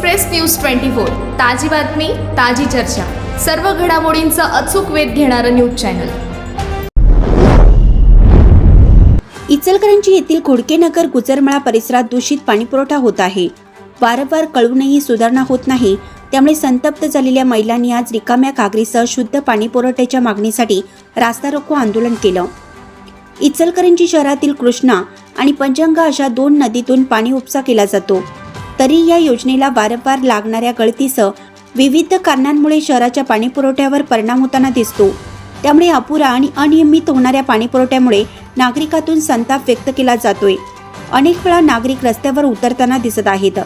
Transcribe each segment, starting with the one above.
Express news twenty four ताजी बातमी ताजी चर्चा. सर्व घडामोडींचा अचूक वेध घेणारं न्यूज चॅनल. इचलकरंजी येथील घोडकेनगर गुजरमळा परिसरात दूषित पाणीपुरवठा होत आहे. वारंवार कळूनही सुधारणा होत नाही. त्यामुळे संतप्त झालेल्या महिलांनी आज रिकाम्या कागरीसह शुद्ध पाणीपुरवठ्याच्या मागणीसाठी रास्ता रोको आंदोलन केलं. इचलकरंजी शहरातील कृष्णा आणि पंचंगा अशा दोन नदीतून पाणी उपसा केला जातो. तरी या योजनेला वारंवार लागणाऱ्या गळतीसह विविध कारणांमुळे शहराच्या पाणीपुरवठ्यावर परिणाम होताना दिसतो. त्यामुळे अपुरा आणि अनियमित होणाऱ्या पाणीपुरवठ्यामुळे नागरिकातून संताप व्यक्त केला जातोय. अनेक वेळा नागरिक रस्त्यावर उतरताना दिसत आहेत.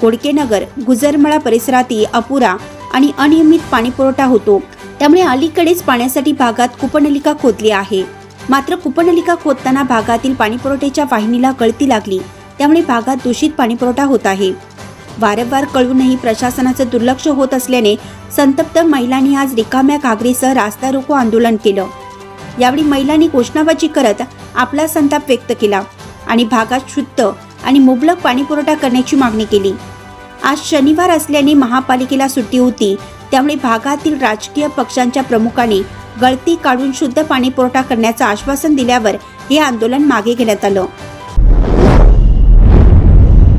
कोडकेनगर गुजरमळा परिसरातही अपुरा आणि अनियमित पाणीपुरवठा होतो. त्यामुळे अलीकडेच पाण्यासाठी भागात कुपनलिका खोदली आहे. मात्र कुपनलिका खोदताना भागातील पाणीपुरवठ्याच्या वाहिनीला गळती लागली. त्यामुळे भागात दूषित पाणीपुरवठा होत आहे. वारंवार कळूनही प्रशासनाचं दुर्लक्ष होत असल्याने संतप्त महिलांनी आज रिकाम्या घागरीसह रास्ता रोको आंदोलन केलं. यावेळी महिलांनी घोषणाबाजी करत आपला संताप व्यक्त केला आणि भागात शुद्ध आणि मुबलक पाणीपुरवठा करण्याची मागणी केली. आज शनिवार असल्याने महापालिकेला सुट्टी होती. त्यामुळे भागातील राजकीय पक्षांच्या प्रमुखांनी गळती काढून शुद्ध पाणीपुरवठा करण्याचं आश्वासन दिल्यावर हे आंदोलन मागे घेण्यात आलं.